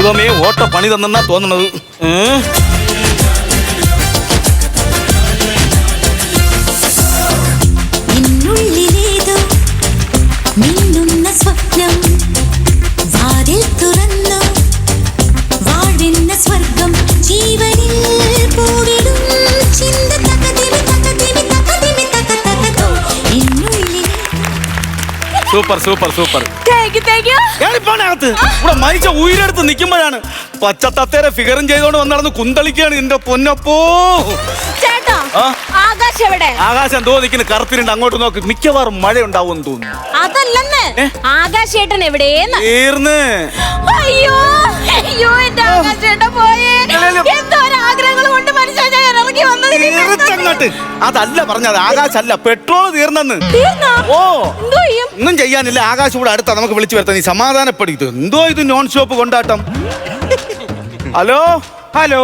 ദൈവമേ ഓട്ട പണി തന്നെന്നാ തോന്നുന്നത് സൂപ്പർ സൂപ്പർ സൂപ്പർ. ഞാനിപ്പോണകത്ത് ഇവിടെ മരിച്ച ഉയരെടുത്ത് നിൽക്കുമ്പോഴാണ് പച്ചത്തത്തേരെ ഫിഗറും ചെയ്തോണ്ട് വന്ന് കുന്തളിക്കാണ് എന്റെ പൊന്നപ്പോ? ആകാശ് എന്തോ നിൽക്കുന്നു കറുത്തിനുണ്ട് അങ്ങോട്ട് നോക്ക്. മിക്കവാറും മഴ ഉണ്ടാവും തോന്നുന്നു. അതല്ലെന്ന്. ആകാശ് ചേട്ടൻ എവിടെയെന്ന്? തീർന്ന്. അയ്യോ അയ്യോ എന്റെ ആകാശ് ചേട്ടൻ പോയേ. എന്തോരം ആഗ്രഹങ്ങൾ കൊണ്ട് മനുഷ്യ ഞാൻ ഇറങ്ങി വന്നത് അതല്ല പറഞ്ഞത് ആകാശല്ല പെട്രോൾ തീർന്നെന്ന്. ഓ. ഒന്നും ചെയ്യാനില്ല ആകാശം കൂടെ അടുത്ത നമുക്ക് വിളിച്ചു വരുത്താൻ നീ സമാധാനപ്പെടും. ഇത് എന്തോ ഇത് നോൺ സ്റ്റോപ്പ് കൊണ്ടാട്ടം? ഹലോ? ഹലോ?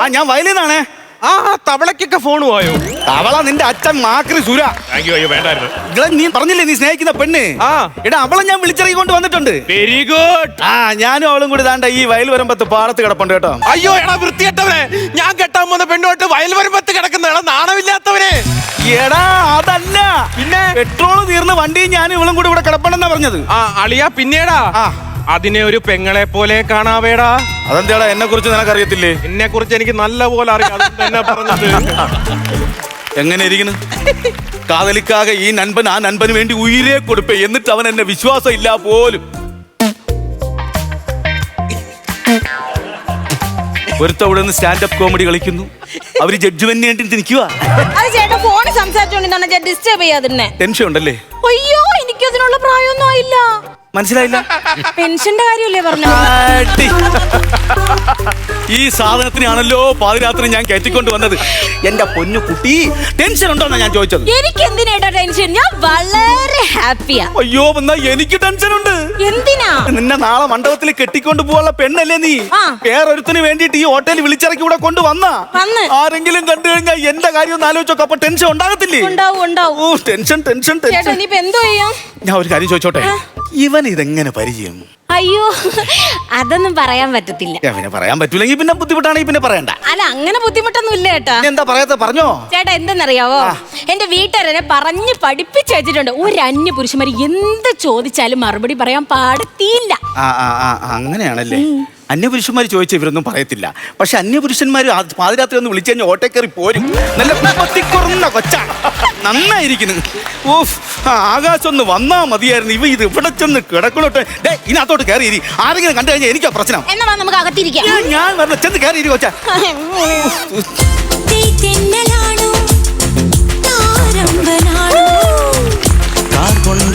ആ ഞാൻ വയലിന്നാണേ ആ തവളക്കൊക്കെ ഫോൺ പോയോ? തവള നിന്റെ അച്ഛൻ മാക്രി സുര. അയ്യോ അയ്യോ വേണ്ടായിരുന്നു. ഇങ്ങളെ നീ പറഞ്ഞില്ലേ നീ സ്നേഹിക്കുന്ന പെണ്ണ്? ആ. എടാ അവളെ ഞാൻ വിളിച്ചിറങ്ങി കൊണ്ട് വന്നിട്ടുണ്ട്. വെരി ഗുഡ് ആ ഞാനും അവളും കൂടി താണ്ട ഈ വയൽ വരമ്പത്ത് പാടത്ത് കിടപ്പുണ്ട് കേട്ടോ. അയ്യോ എടാ വൃത്തികെട്ടവനെ. ഞാൻ കെട്ടാൻ പോകുന്ന പെണ്ണോട്ട് വയൽ വരമ്പത്ത് കിടക്കുന്ന എടാ നാണമില്ലാത്തവനെ. എടാ അതല്ല. പിന്നെ? പെട്രോൾ തീർന്ന വണ്ടിയും ഞാനും ഇവളും കൂടി ഇവിടെ കിടപ്പണെന്നാ പറഞ്ഞത്. ആ അളിയാ പിന്നീടാ. ആ. അതിനെ ഒരു പെങ്ങളെ പോലെ കാണാവേടാ. അതെന്താടാ എന്നെ കുറിച്ച് നിനക്കറിയത്തില്ലേ? എന്നെ കുറിച്ച് എനിക്ക് നല്ല പോലെ അറിയാം അതുകൊണ്ട് തന്നെ പറഞ്ഞത്. എങ്ങനെ ഇരിക്കുന്നു? കാതലിക്കാകെ ഈ നൻപൻ ആ നൻപന് വേണ്ടി ഉയരെ കൊടുപ്പേ എന്നിട്ട് അവൻ എന്നെ വിശ്വാസം ഇല്ല പോലും. ഒരുത്ത അവിടെ നിന്ന് സ്റ്റാൻഡപ്പ് കോമഡി കളിക്കുന്നു. അവർ ജഡ്ജ്മെന്റിന് വേണ്ടി നിൽക്കുക അത് ഫോണിൽ ഡിസ്റ്റർബ് ചെയ്യാതിരുന്നെ. ടെൻഷൻ ഉണ്ടല്ലേ അയ്യോ എനിക്കതിനുള്ള അതിനുള്ള ആയില്ല മനസ്സിലായില്ല? പെൻഷന്റെ കാര്യമല്ലേ പറഞ്ഞു ആട്ടി. ഈ സാധനത്തിനാണല്ലോ പാതിരാത്രി ഞാൻ കയറ്റിക്കൊണ്ട് വന്നത്. എന്റെ പൊന്നു കുട്ടി ടെൻഷൻ ഉണ്ടോന്നാ ഞാൻ ചോദിച്ചത്? എനിക്ക് എന്തിനാ ടെൻഷൻ ഞാൻ വളരെ ഹാപ്പിയാ അയ്യോ എന്നാ എനിക്ക് ടെൻഷൻ ഉണ്ട്. എന്തിനാ? നിന്നെ നാളെ മണ്ഡപത്തിൽ കെട്ടിക്കൊണ്ട് പോവാനുള്ള പെണ്ണല്ലേ നീ? ആ. വേറൊരുത്തിന് വേണ്ടിട്ട് ഈ ഹോട്ടലിൽ വിളിച്ചിറക്കി ഇവിടെ കൊണ്ടുവന്ന വന്ന്. ആരെങ്കിലും കണ്ടു കഴിഞ്ഞാൽ എന്റെ കാര്യം ഒന്ന് ആലോചിച്ചോക്കെ അപ്പൊ ടെൻഷൻ ഉണ്ടാകത്തില്ലേ? ഉണ്ടാവും ഉണ്ടാവും. ഓ ടെൻഷൻ ടെൻഷൻ ചേട്ടാ ടെൻഷൻ ഇനിയിപ്പോ എന്തോ ചെയ്യും? ഞാൻ ഒരു കാര്യം ചോദിച്ചോട്ടെ? ഇവൻ ഇതെങ്ങനെ പരിചയം? അയ്യോ അതൊന്നും പറയാൻ പറ്റത്തില്ല. ഞാൻ പിന്നെ പറയാൻ പറ്റൂലെങ്കിൽ പിന്നെ ബുദ്ധിമുട്ടാണെങ്കിൽ പിന്നെ പറയണ്ട. അല്ല അങ്ങനെ ബുദ്ധിമുട്ടൊന്നും ഇല്ല ചേട്ടാ എന്താ പറയാത്ത? പറഞ്ഞോ. ചേട്ടാ എന്തെന്നറിയാവോ? എന്റെ വീട്ടുകാരനെ പറഞ്ഞ് പഠിപ്പിച്ച് വെച്ചിട്ടുണ്ട്. ഒരു അന്യ പുരുഷന്മാര് എന്ത് ചോദിച്ചാലും മറുപടി പറയാൻ പാടത്തിയില്ല. ആ ആ ആ ആ, അങ്ങനെയാണല്ലേ? അന്യപുരുഷന്മാർ ചോദിച്ച ഇവരൊന്നും പറയത്തില്ല. പക്ഷെ അന്യപുരുഷന്മാർ പാതിരാത്രി ഒന്ന് വിളിച്ചു കഴിഞ്ഞാൽ ഓട്ടെ കയറി പോരും. നല്ല കുപ്പത്തിക്കുറന്ന കൊച്ചാണ് നന്നായിരിക്കുന്നു. ഓഫ് ആ, ആകാശം ഒന്ന് വന്നാ മതിയായിരുന്നു. ഇവ ഇത് ഇവിടെ ചെന്ന് കിടക്കണോട്ടെ. ഡേ ഇതിനകത്തോട്ട് കയറി ഇരി ആരെങ്കിലും കണ്ടു കഴിഞ്ഞാൽ എനിക്കാ പ്രശ്നം. എന്നാ വാ, നമുക്ക് അകത്തിരിക്കാം. ഞാൻ വരണം. ചെന്ന് കയറി ഇരി കൊച്ചാ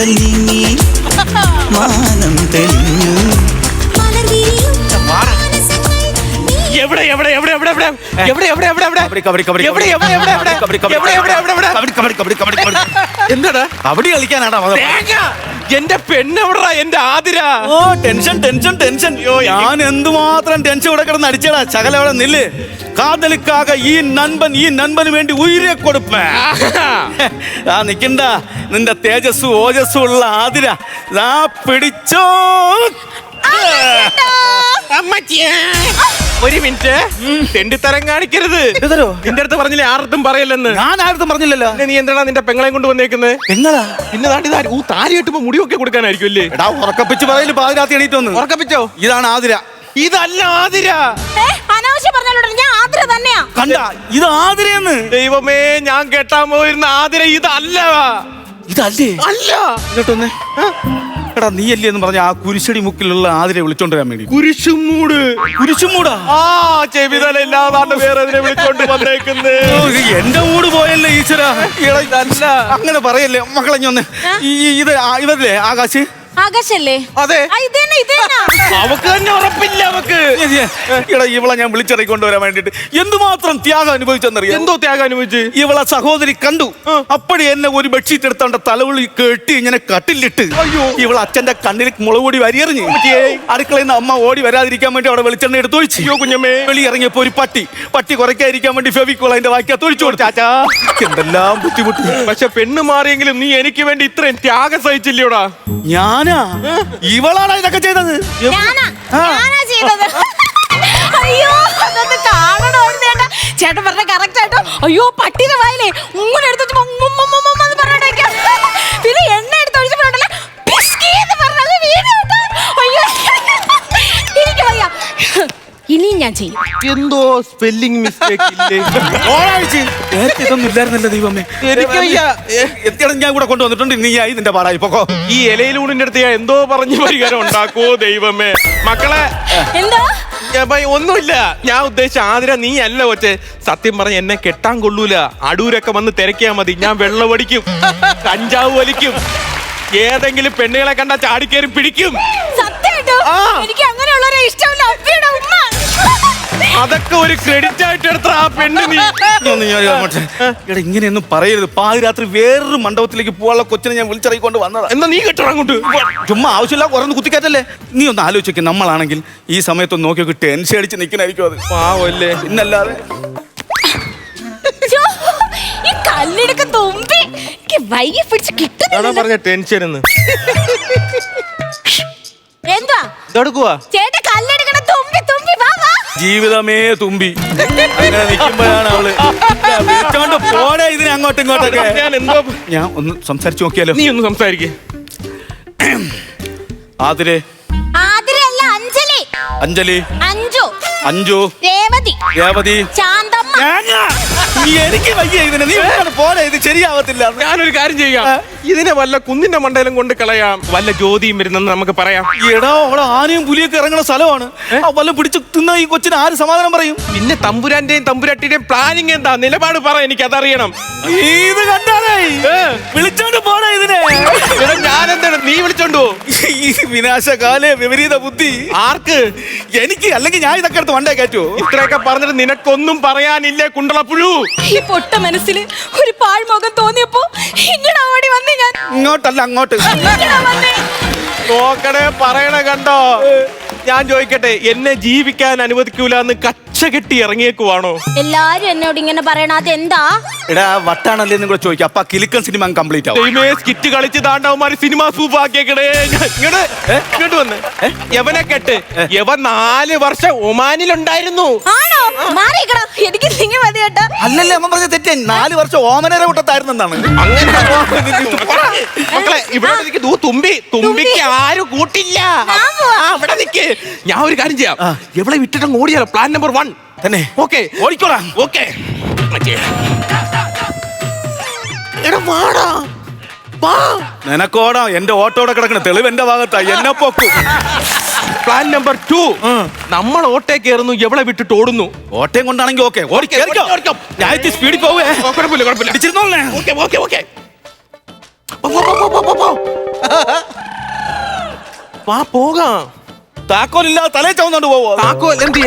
നീങ്ങി മാനം തെളിഞ്ഞു. എവിടെ എവിടെ എവിടെ എവിടെ എവിടെ? എവിടെ എവിടെ എവിടെ എവിടെ? കബഡി കബഡി കബഡി എവിടെ എവിടെ എവിടെ എവിടെ? കബഡി കബഡി എവിടെ എവിടെ എവിടെ? എവിടെ കബഡി കബഡി കബഡി കബഡി കബഡി. എന്താടാ? കബഡി കളിക്കാനാടാ വന്നത്. തേങ്ങ. എന്റെ പെണ്ണെവിടാ എന്റെ ആതിര. ഓ ടെൻഷൻ ടെൻഷൻ ടെൻഷൻ. ഞാൻ എന്തുമാത്രം ടെൻഷൻ ഇവിടെ കിടന്ന് അടിച്ചടാ? ശകല അവിടെ നില്ല്. കാതലിക്കാക ഈ നൻപൻ ഈ നൻപന് വേണ്ടി ഉയരെ കൊടുപ്പേ. ആ നിക്കണ്ട. നിന്റെ തേജസ്സു ഓജസ്സും ഉള്ള ആതിര. ദാ പിടിച്ചോ. അമ്മച്ചിയേ. ഒരു മിനിറ്റ്. തരം കാണിക്കരുത്. എന്തരോ? നിന്റെ അടുത്ത് പറഞ്ഞില്ലേ ആർത്തും പറയല്ലെന്ന്? ഞാൻ ആർത്തും പറഞ്ഞില്ലല്ലോ. പിന്നെ നീ എന്താണ് നിന്റെ പെങ്ങളെ കൊണ്ട് വന്നേക്കുന്നത് പിന്നെ താണ്ടി താരി ഊ താരി കെട്ടുമ്പോ മുടിയൊക്കെ കൊടുക്കാനായിരിക്കും അല്ലേ? എടാ ഉറക്കപ്പിച്ച് പറയൽ പാതിരാത്തി എണീറ്റ് വന്ന്. ഉറക്കപ്പിച്ചോ? ഇതാണ് ആതിര. ഇതല്ല ആതിര. ഏ, അനാവശ്യം പറഞ്ഞാലോ ഞാൻ ആദ്ര തന്നെയാ. കണ്ട ഇത് ആതിരയെന്ന്. ദൈവമേ ഞാൻ കെട്ടാൻ പോയിരുന്ന ആതിര ഇതല്ല. ഇതല്ലേ? അല്ല. ഇങ്ങോട്ടൊന്ന് എടാ നീ അല്ലേ എന്ന് പറഞ്ഞ ആ കുരിശടി മുക്കിലുള്ള ആതിരെ വിളിച്ചോണ്ട് വരാൻ വേണ്ടി. കുരിശുമൂട്. കുരിശുമൂടാ? ആ ചെവിതല ഇല്ലാതാണ്ട് വേറെ അതിനെ വിളിച്ചോണ്ട് വന്നേക്കുന്നേ. ഓ, ഇത് എന്റെ മൂട് പോയല്ലേ ഈശ്വര. ഇതല്ല. അങ്ങനെ പറയല്ലേ മക്കളെ ഒന്ന് ഈ ഈ- ഇത് ഇവരല്ലേ ആകാശ്? ആകാശല്ലേ? അതെ. ആ, ഇത് തന്നെ അവക്ക് തന്നെ ഉറപ്പില്ല അവക്ക്. എടാ ഇവളെ ഞാൻ വിളിച്ചിറക്കി കൊണ്ടുവരാൻ വേണ്ടിട്ട് എന്തുമാത്രം ത്യാഗം അനുഭവിച്ചെന്നറിയാം? എന്തോ ത്യാഗം അനുഭവിച്ച്? ഇവളെ സഹോദരി കണ്ടു. അപ്പഴേ എന്നെ ഒരു ബെഡ്ഷീറ്റ് എടുത്തോണ്ട് തലവിളി കെട്ടി ഇങ്ങനെ കട്ടിലിട്ട്. അയ്യോ. ഇവൾ അച്ഛന്റെ കണ്ണിൽ മുളകൂടി വരിയെറിഞ്ഞു. അടുക്കളയിൽ നിന്ന് അമ്മ ഓടി വരാതിരിക്കാൻ വേണ്ടി അവിടെ വെളിച്ചെണ്ണ എടുത്തു ഒഴിച്ചു. അയ്യോ കുഞ്ഞമ്മേ. വെളി ഇറങ്ങിയപ്പോ ഒരു പട്ടി. പട്ടി കുറയ്ക്കാതിരിക്കാൻ വേണ്ടി ഫെവിക്കോൾ അതിന്റെ വാക്കിയാ തൊഴിച്ചു കൊടുത്തു. എന്തെല്ലാം ബുദ്ധിമുട്ട്. പക്ഷെ പെണ്ണ് മാറിയെങ്കിലും നീ എനിക്ക് വേണ്ടി ഇത്രയും ത്യാഗം സഹിച്ചില്ലയോടാ ഞാനാ? ഇവളാണ് ഇതൊക്കെ ചെയ്തത്? ഞാനാ? ആ. ഞാനാ ചെയ്തത്. അയ്യോ അതൊന്ന് കാണണമായിരുന്നു ചേട്ടാ ചേട്ടൻ പറഞ്ഞ കറക്റ്റ് ആയിട്ടോ? അയ്യോ പട്ടിയുടെ വായിലേ. ഉമ്മനെ എടുത്തിട്ട് പിന്നെ എണ്ണ ഞാൻ ചെയ്യും. എന്തോ സ്പെല്ലിംഗ് മിസ്റ്റേക്ക് ഇല്ലേ? ഓണാഴ്ച നേരത്തെ ഇതൊന്നും ഇല്ലായിരുന്നല്ലോ ദൈവമേ. എത്തിയാണ് ഞാൻ കൂടെ കൊണ്ടുവന്നിട്ടുണ്ട് നീ ആയി നിന്റെ പാടായി. പൊക്കോ. ഈ ഇലയിലൂണിന്റെ അടുത്ത് ഞാൻ എന്തോ പറഞ്ഞ് പരിഹാരം ഉണ്ടാക്കുവോ ദൈവമേ? മക്കളെ എന്താ? ഞാൻ ഭയ- ഒന്നുമില്ല. ഞാൻ ഉദ്ദേശിച്ച ആതിര നീ അല്ല കൊച്ചെ. സത്യം പറഞ്ഞ എന്നെ കെട്ടാൻ കൊള്ളൂല. അടൂരൊക്കെ വന്ന് തിരക്കിയാ മതി. ഞാൻ വെള്ളമടിക്കും കഞ്ചാവ് വലിക്കും. ഏതെങ്കിലും പെണ്ണുകളെ കണ്ട ചാടിക്കേറി പിടിക്കും. എനിക്ക് അങ്ങനെയുള്ളവരെ ഇഷ്ടമില്ല. അതൊക്കെ ഒരു ക്രെഡിറ്റ് ആയിട്ട് എടുത്ത ആ പെണ്ണ് നീ. നീ ഞാൻ അങ്ങോട്ട്. എടാ ഇങ്ങനെയൊന്നും പറയരുത്. പാതിരാത്രി വേറൊരു മണ്ഡപത്തിലേക്ക് പോകാനുള്ള കൊച്ചിനെ ഞാൻ വിളിച്ചിറങ്ങിക്കൊണ്ട് വന്നതാ. എന്നാ നീ കെട്ടണം അങ്ങോട്ട് ചുമ്മാ ആവശ്യമില്ല കുറന്ന് കുത്തിക്കാറ്റല്ലേ നീ ഒന്ന് ആലോചിക്കും നമ്മളാണെങ്കിൽ ഈ സമയത്ത് നോക്കി നോക്കി ടെൻഷൻ അടിച്ച് നിൽക്കണായിരിക്കും അത്. പാവല്ലേ. ഇന്നല്ലാതെ ഈ കല്ലെടുക്ക തുമ്പി. പിടിച്ച് പറഞ്ഞ ടെൻഷൻ ചേട്ടാ ജീവിതമേ തുമ്പി. അങ്ങനെ നിൽക്കുമ്പോഴാണ് അവൾ വിളിച്ചോണ്ട് പോടെ ഇതിനെ അങ്ങോട്ടും ഇങ്ങോട്ടൊക്കെ. ഞാൻ എന്തോ ഞാൻ ഒന്ന് സംസാരിച്ചു നോക്കിയാലോ? നീ ഒന്ന് സംസാരിക്കേ. ആതിരെ. ആതിരല്ല അഞ്ജലി. അഞ്ജലി. അഞ്ജു. അഞ്ജു. രേവതി. രേവതി. ശാന്തമ്മ. ഞാൻ- നീ എനിക്ക് വയ്യ ഇതിനെ. നീ ഇങ്ങോട്ട് പോണേ ഇത് ശരിയാവത്തില്ല. ഞാനൊരു കാര്യം ചെയ്യാം. ഇതിനെ വല്ല കുന്നിന്റെ മണ്ടയിലും കൊണ്ട് കളയാം. വല്ല ജ്യോതിയും വരുന്നെന്ന് നമുക്ക് പറയാം. എടാ അവിടെ ആനയും പുലിയൊക്കെ ഇറങ്ങുന്ന സ്ഥലമാണ്. ആ പിടിച്ചു പിടിച്ച് തിന്ന ഈ കൊച്ചിന് ആര് സമാധാനം പറയും? പിന്നെ തമ്പുരാന്റെയും തമ്പുരാട്ടിയുടെയും പ്ലാനിങ് എന്താ? നിലപാട് പറ എനിക്ക് അതറിയണം ഇത് കണ്ടാലേ? വിളിച്ചോണ്ട് പോണേ ഇതിനെ. ഞാനെന്താണ്? നീ വിളിച്ചോണ്ട് പോ. ഈ വിനാശകാലേ വിപരീത ബുദ്ധി. ആർക്ക്? എനിക്ക് അല്ലെങ്കിൽ ഞാൻ ഇതൊക്കെ എടുത്ത് വണ്ടേ കയറ്റുമോ ഇത്രയൊക്കെ പറഞ്ഞിട്ട് നിനക്കൊന്നും പറയാനില്ലേ കുണ്ടളപ്പുഴു ഈ പൊട്ട മനസ്സിൽ ഒരു പാഴ്മുഖം തോന്നിയപ്പോ ഇങ്ങനെ ഓടി വന്നേ. ഞാൻ. ഇങ്ങോട്ടല്ല അങ്ങോട്ട്. വന്നേ. നോക്കണേ പറയണ കണ്ടോ? ഞാൻ ചോദിക്കട്ടെ എന്നെ ജീവിക്കാൻ അനുവദിക്കൂല എന്ന് കച്ച കെട്ടി ഇറങ്ങിയേക്കുവാണോ? എല്ലാരും എന്നോട് ഇങ്ങനെ പറയണ അതെന്താ എടാ വട്ടാണല്ലേ നിങ്ങൾ ചോദിക്കാം. അപ്പൊ കിലുക്കൻ സിനിമ കംപ്ലീറ്റ് ആവും. ദൈവമേ സ്കിറ്റ് കളിച്ച് താണ്ടവന്മാര് സിനിമ സൂപ്പ് ആക്കിയേക്കണേ ഞാൻ ഇങ്ങോട്ട് ഇങ്ങോട്ട് വന്ന് യവനെ കെട്ട്. യവൻ നാല് വർഷം ഒമാനിലുണ്ടായിരുന്നു. ആണോ? മാറിക്കടാ എനിക്ക് നിങ്ങൾ മതി കേട്ടോ അല്ലല്ലേ അമ്മ പറഞ്ഞ തെറ്റേ. നാല് വർഷം ഓമനര കൂട്ടത്തായിരുന്നെന്നാണ് അങ്ങനെ മക്കളെ ഇവിടെ നിൽക്ക് ദൂ തുമ്പി. തുമ്പിക്ക് ആരും കൂട്ടില്ല. ആ, ഇവിടെ നിൽക്ക് ഞാൻ ഒരു കാര്യം ചെയ്യാം. എവിടെ വിട്ടിട്ട് ഓടിയാലോ? പ്ലാൻ നമ്പർ വൺ തന്നെ. ഓക്കെ ഓടിക്കോളാം. ഓക്കെ എടാ വാടാ. വാ. നിനക്കോടാ എന്റെ ഓട്ടോടെ കിടക്കണ തെളിവ് എന്റെ ഭാഗത്താ. എന്നെ പൊക്കും. പ്ലാൻ നമ്പർ ടു നമ്മൾ ഓട്ടേ കയറുന്നു എവിടെ വിട്ടിട്ട് ഓടുന്നു? ഓട്ടയും കൊണ്ടാണെങ്കിൽ ഓക്കെ. ഞാൻ സ്പീഡിൽ പോവേ. കുഴപ്പമില്ല കുഴപ്പമില്ല. ഇടിച്ചിരുന്നോളേ. Okay okay okay. വാ പോകാം. താക്കോലില്ലാതെ തലേ ചവന്നോണ്ട് പോവോ? താക്കോൽ എന്ത്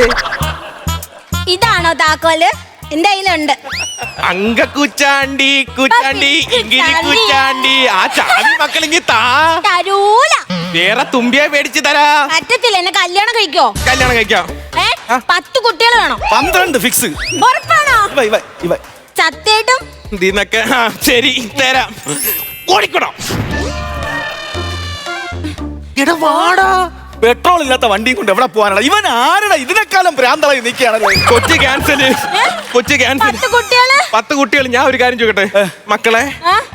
ഇതാണോ താക്കോൽ? എന്റെ കയ്യിലുണ്ട്. അങ്ക കുച്ചാണ്ടി ഇങ്കിരി കുച്ചാണ്ടി. ആ ചാവി മക്കളെങ്കിൽ താ. തരൂല. വേറെ തുമ്പിയെ മേടിച്ചു തരാ. പറ്റത്തില്ല എന്നെ കല്യാണം കഴിക്കോ? കല്യാണം കഴിക്കാം. ഏ പത്ത് കുട്ടികൾ വേണം. പന്ത്രണ്ട് ഫിക്സ് ഉറപ്പാണോ? ഇവ ഇവ ഇവ. സത്യായിട്ടും ഇതിന്നൊക്കെ ആ, ശരി തരാം. ഓടിക്കണം എടാ വാടാ. പെട്രോൾ ഇല്ലാത്ത വണ്ടിയും കൊണ്ട് എവിടെ പോകാനാണ്? ഇവൻ ആരുടെ? ഇതിനെക്കാലം പ്രാന്തളായി നിൽക്കുകയാണല്ലോ കൊച്ചു ക്യാൻസൽ കൊച്ചു ക്യാൻസൽ പത്ത് കുട്ടികൾ ഞാൻ ഒരു കാര്യം ചോദിക്കട്ടെ? മക്കളെ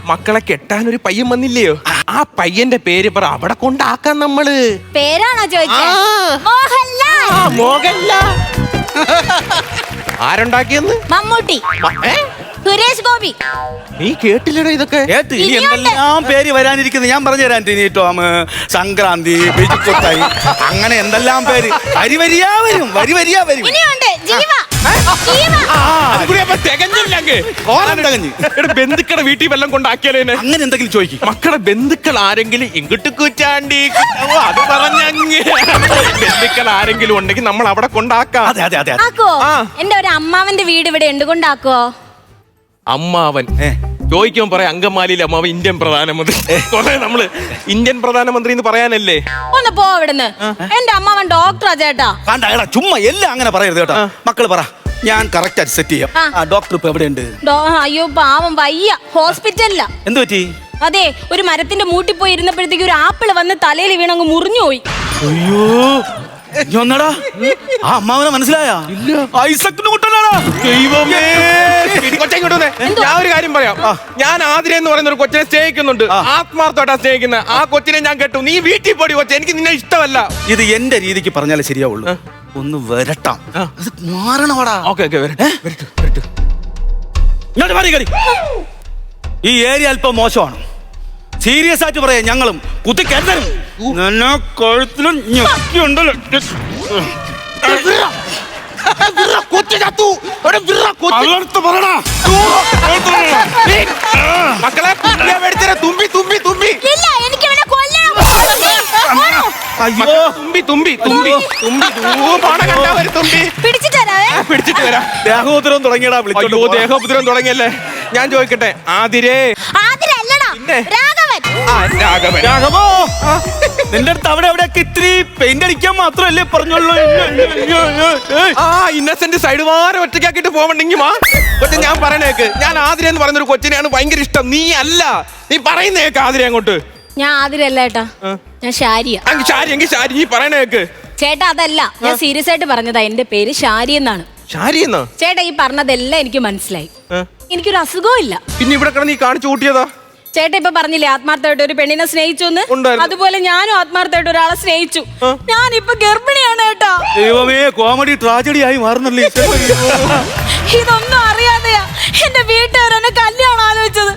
മക്കളെ കെട്ടാൻ ഒരു പയ്യൻ വന്നില്ലയോ? ആ പയ്യന്റെ പേര് പറ. അവിടെ കൊണ്ടാക്കാൻ നമ്മൾ. പേരാണോ ചോദിച്ചത് ആ. മോഹൻലാൽ. ആരുണ്ടാക്കിയെന്ന്? മമ്മൂട്ടി? സുരേഷ് ഗോപി. നീ കേട്ടില്ലടോ ഇതൊക്കെ? കേട്ട് ഇനി ഇനിയുണ്ട്. എന്തെല്ലാം പേര് വരാനിരിക്കുന്നു? ഞാൻ പറഞ്ഞു തരാൻ ടിനി ടോം സംക്രാന്തി ബിജുക്കൊട്ടായി അങ്ങനെ എന്തെല്ലാം പേര്? വരി വരിയാ വരും വരി വരിയാ വരും. ഇനിയുണ്ട് ജീവ. ജീവ. അത് കൂടി അപ്പൊ തികഞ്ഞില്ലങ്ങ് ഓരം തികഞ്ഞ്. എടാ ബന്ധുക്കളുടെ വീട്ടിൽ വല്ലതും കൊണ്ടാക്കിയാലേനെ അങ്ങനെ എന്തെങ്കിലും ചോദിക്കും. മക്കളെ ബന്ധുക്കൾ ആരെങ്കിലും ഇങ്ങോട്ട് കുറ്റാണ്ടി? ഓ, അത് പറഞ്ഞങ്ങ്. ബന്ധുക്കൾ ആരെങ്കിലും ഉണ്ടെങ്കിൽ നമ്മൾ അവിടെ കൊണ്ടാക്കാം. അതെ അതെ അതെ അതെ. ആക്കോ ആ. എന്റെ ഒരു അമ്മാവന്റെ വീട് ഇവിടെ ഉണ്ട് കൊണ്ടാക്കോ അമ്മാവൻ. ചോദിക്കാൻ ചോദിക്കുമ്പോൾ പറയാം അങ്കമാലിയിലെ അമ്മാവൻ ഇന്ത്യൻ പ്രധാനമന്ത്രി. കൊറേ നമ്മൾ ഇന്ത്യൻ പ്രധാനമന്ത്രി എന്ന് പറയാനല്ലേ? ഒന്ന് പോ ഇവിടുന്ന് എന്റെ അമ്മാവൻ ഡോക്ടറാ ചേട്ടാ. കണ്ട എടാ ചുമ്മാ എല്ലാം അങ്ങനെ പറയരുത് കേട്ടോ. മക്കൾ പറ ഞാൻ കറക്റ്റ് ആയിട്ട് സെറ്റ് ചെയ്യാം. ആ. ആ ഡോക്ടർ ഇപ്പൊ എവിടെയുണ്ട്? ഡോ- അയ്യോ പാവം വയ്യ. ഹോസ്പിറ്റലിലാ എന്ത് പറ്റി? അതെ ഒരു മരത്തിന്റെ മൂട്ടി പോയി ഇരുന്നപ്പോഴത്തേക്ക് ഒരു ആപ്പിൾ വന്ന് തലയിൽ വീണങ്ങ് മുറിഞ്ഞു പോയി. അയ്യോ. ഒന്നടാ ആ അമ്മാവനെ മനസ്സിലായ? ദൈവമേ. കൊച്ചേ ഇങ്ങോട്ട് വന്നേ. ഞാൻ ഒരു കാര്യം പറയാം. ഞാൻ ആതിര എന്ന് പറയുന്ന ഒരു കൊച്ചിനെ സ്നേഹിക്കുന്നുണ്ട്. ആത്മാർത്ഥമായിട്ടാ സ്നേഹിക്കുന്നത് ആ കൊച്ചിനെ ഞാൻ കേട്ടു. നീ വീട്ടിൽ പോടി കൊച്ചെ. എനിക്ക് നിന്നെ ഇഷ്ടമല്ല. ഇത് എന്റെ രീതിക്ക് പറഞ്ഞാലേ ശരിയാവുള്ളൂ. ഒന്ന് വരട്ടാം. അത് മാറണവാടാ. ഓക്കെ ഓക്കെ ഇങ്ങോട്ട് മാറി കടി ഈ ഏരിയ അല്പം മോശമാണ്. സീരിയസ് ആയിട്ട് പറയാം ഞങ്ങളും. കുത്തി കരുതരും നിന്നെ കഴുത്തിലും ഞെക്കിയുണ്ടല്ലോ. വളർത്ത് പറടാ മക്കളെ കുട്ടിയെ മേടിച്ചേരെ, തുമ്പി തുമ്പി തുമ്പി. ഇല്ല എനിക്ക് ഇവനെ കൊല്ലണം അയ്യോ തുമ്പി തുമ്പി തുമ്പി. തുമ്പി. ധൂമാണ് കണ്ടാ ഒരു തുമ്പി. പിടിച്ചിട്ട് പിടിച്ചിട്ട് വരാം. തുടങ്ങിയടാ വിളിച്ചോ. ദേഹോപദ്രവം തുടങ്ങിയല്ലേ? ഞാൻ ചോദിക്കട്ടെ ആതിരേ. ആതിരല്ലടാ. പിന്നെ? രാഘവൻ. രാഘവോ? നിന്റെ അടുത്ത് അവിടെ എവിടെയൊക്കെ ഇത്തിരി പെയിന്റ് അടിക്കാൻ മാത്രമല്ലേ പറഞ്ഞുള്ളൂ? ആ ഇന്നസെന്റ് സൈഡ് വാരം ഒറ്റയ്ക്കാക്കിട്ട് പോവണ്ടെങ്കിൽ വാ. പക്ഷെ ഞാൻ പറയണേക്ക് ഞാൻ ആതിര എന്ന് പറയുന്ന ഒരു കൊച്ചിനെയാണ് ഭയങ്കര ഇഷ്ടം. നീ അല്ല. നീ പറയുന്നേക്ക് ആതിര അങ്ങോട്ട്. ഞാൻ ആതിരല്ല ഏട്ടാ. ഞാൻ ഷാരിയ. അങ്ങ് ശാരി എങ്കിൽ ശാരി നീ പറയണേക്ക് ചേട്ടാ അതല്ല. ഞാൻ സീരിയസ് ആയിട്ട് പറഞ്ഞതാ. എന്റെ പേര് ഷാരി എന്നാണ്. ശാരി എന്നാ? ചേട്ടാ ഈ പറഞ്ഞതെല്ലാം എനിക്ക് മനസ്സിലായി? എനിക്കൊരു അസുഖവും ഇല്ല. പിന്നെ ഇവിടെ കിടന്ന് നീ കാണിച്ചു കൂട്ടിയതാ? ചേട്ടാ ഇപ്പൊ പറഞ്ഞില്ലേ ആത്മാർത്ഥമായിട്ട് ഒരു പെണ്ണിനെ സ്നേഹിച്ചു എന്ന്? ഉണ്ടായിരുന്നു. അതുപോലെ ഞാനും ആത്മാർത്ഥമായിട്ട് ഒരാളെ സ്നേഹിച്ചു. ഞാനിപ്പൊ ഗർഭിണിയാണ് കേട്ടോ ദൈവമേ കോമഡി ട്രാജഡി ആയി മാറുന്നല്ലേ ഇതൊന്നും അറിയാതെയാ. എന്റെ വീട്ടുകാരെന്നെ കല്യാണം ആലോചിച്ചത്.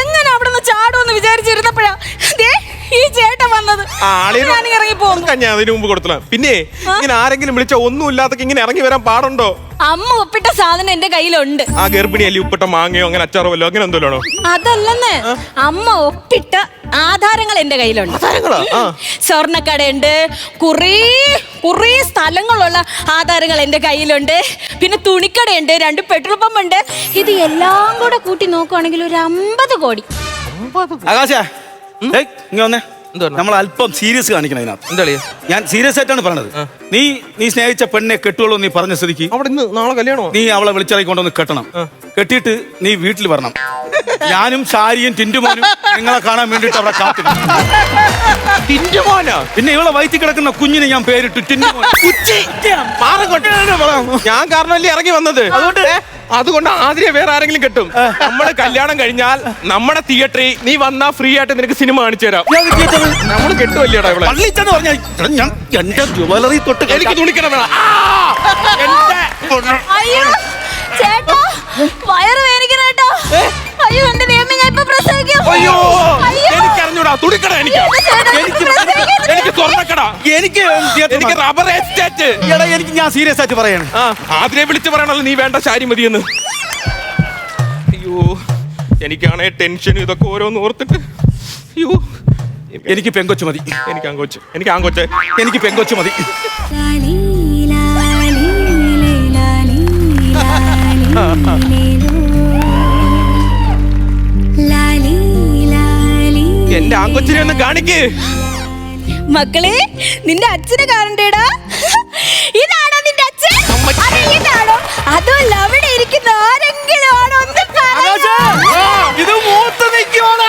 എങ്ങനെ അവിടെ നിന്ന് ചാടുമെന്ന് വിചാരിച്ചിരുന്നപ്പോഴാ അതിന് മുമ്പ് കൊടുത്തല പിന്നെ ഇങ്ങനെ ആരെങ്കിലും വിളിച്ച ഒന്നും ഇല്ലാത്ത ഇങ്ങനെ ഇറങ്ങി വരാൻ പാടുണ്ടോ? അമ്മ ഒപ്പിട്ട സാധനം എന്റെ കയ്യിലുണ്ട്. ആ ഗർഭിണി അല്ലി ഉപ്പിട്ട മാങ്ങയോ അങ്ങനെ അച്ചാറോ വല്ലോ അങ്ങനെ എന്തോലാണോ അതല്ലെന്ന്. അമ്മ ഒപ്പിട്ട ആധാരങ്ങൾ എന്റെ കയ്യിലുണ്ട്. സ്വർണക്കടയുണ്ട് സ്വർണക്കടയുണ്ട്. കുറേ കുറേ സ്ഥലങ്ങളുള്ള ആധാരങ്ങൾ എന്റെ കയ്യിലുണ്ട്. പിന്നെ തുണിക്കടയുണ്ട് രണ്ട് പെട്രോൾ പമ്പ് ഉണ്ട് ഇത് എല്ലാം കൂടെ കൂട്ടി നോക്കുവാണെങ്കിൽ ഒരു അമ്പത് കോടി. ആകാശ ഇങ്ങനെ? നമ്മൾ അല്പം സീരിയസ് കാണിക്കണം അതിനകത്ത് എന്താ ഞാൻ സീരിയസ് ആയിട്ടാണ് പറഞ്ഞത് നീ നീ സ്നേഹിച്ച പെണ്ണെ കെട്ടുള്ളൂ നീ പറഞ്ഞ സ്ഥിതിക്ക് അവിടെ ഇന്ന് നാളെ കല്യാണോ നീ അവളെ വിളിച്ചിറക്കി കൊണ്ടുവന്ന് കെട്ടണം കെട്ടിയിട്ട് നീ വീട്ടിൽ വരണം. ഞാനും സാരിയും ടിന്റുമോനും നിങ്ങളെ കാണാൻ വേണ്ടിട്ട് അവിടെ കാത്തിരുന്നു ടിന്റുമോനാ പിന്നെ ഇവളെ വയറ്റി കിടക്കുന്ന കുഞ്ഞിനെ ഞാൻ പേരിട്ടു ടിന്റുമോൻ ഞാൻ കാരണമല്ലേ ഇറങ്ങി വന്നത്? അതുകൊണ്ട് അതുകൊണ്ട് ആദ്യം വേറെ ആരെങ്കിലും കിട്ടും. നമ്മുടെ കല്യാണം കഴിഞ്ഞാൽ നമ്മുടെ തിയേറ്ററിൽ നീ വന്നാ ഫ്രീ ആയിട്ട് നിനക്ക് സിനിമ കാണിച്ചു തരാം. നമ്മൾ കെട്ടുമല്ലേടാ ഇവിടെ പള്ളിച്ചെന്ന് പറഞ്ഞാൽ ഞാൻ എന്റെ ജുവലറി തൊട്ട് എനിക്ക് തുണിക്കട വേണം. അയ്യോ ചേട്ടാ വയറ് വേദനിക്കണം കേട്ടോ. അയ്യോ എന്റെ ഞാൻ ഇപ്പൊ പ്രസവിക്കും. അയ്യോ അയ്യോ. എനിക്ക്. അറിഞ്ഞൂടാ തുണിക്കട എനിക്ക് എനിക്ക് എനിക്ക് സ്വർണക്കട. എനിക്ക് എനിക്ക് റബ്ബർ എസ്റ്റേറ്റ് എടാ എനിക്ക് ഞാൻ സീരിയസ് ആയിട്ട് പറയാണ്. ആ വിളിച്ചു പറയണല്ലോ നീ വേണ്ട ശാരി മതിയെന്ന്. അയ്യോ എനിക്കാണേ ടെൻഷൻ ഇതൊക്കെ ഓരോന്ന് ഓർത്തിട്ട്. അയ്യോ. എനിക്ക് പെങ്കൊച്ചു മതി. എനിക്ക് ആങ്കോച്ച്. എനിക്ക് ആങ്കോച്ച്. എനിക്ക് പെങ്കൊച്ചു മതി. എന്റെ ആങ്കൊച്ചിനെ ഒന്ന് കാണിക്ക്. മക്കളെ നിന്റെ അച്ഛനെ കാണണ്ടേടാ. ഇതാണോ നിന്റെ അച്ഛൻ? അതെ, ഇതാണോ? അതല്ല അവിടെ ഇരിക്കുന്ന ആരെങ്കിലും ആണോ? ഒന്ന്. ഇത് മൂത്ത് നിൽക്കുവാടാ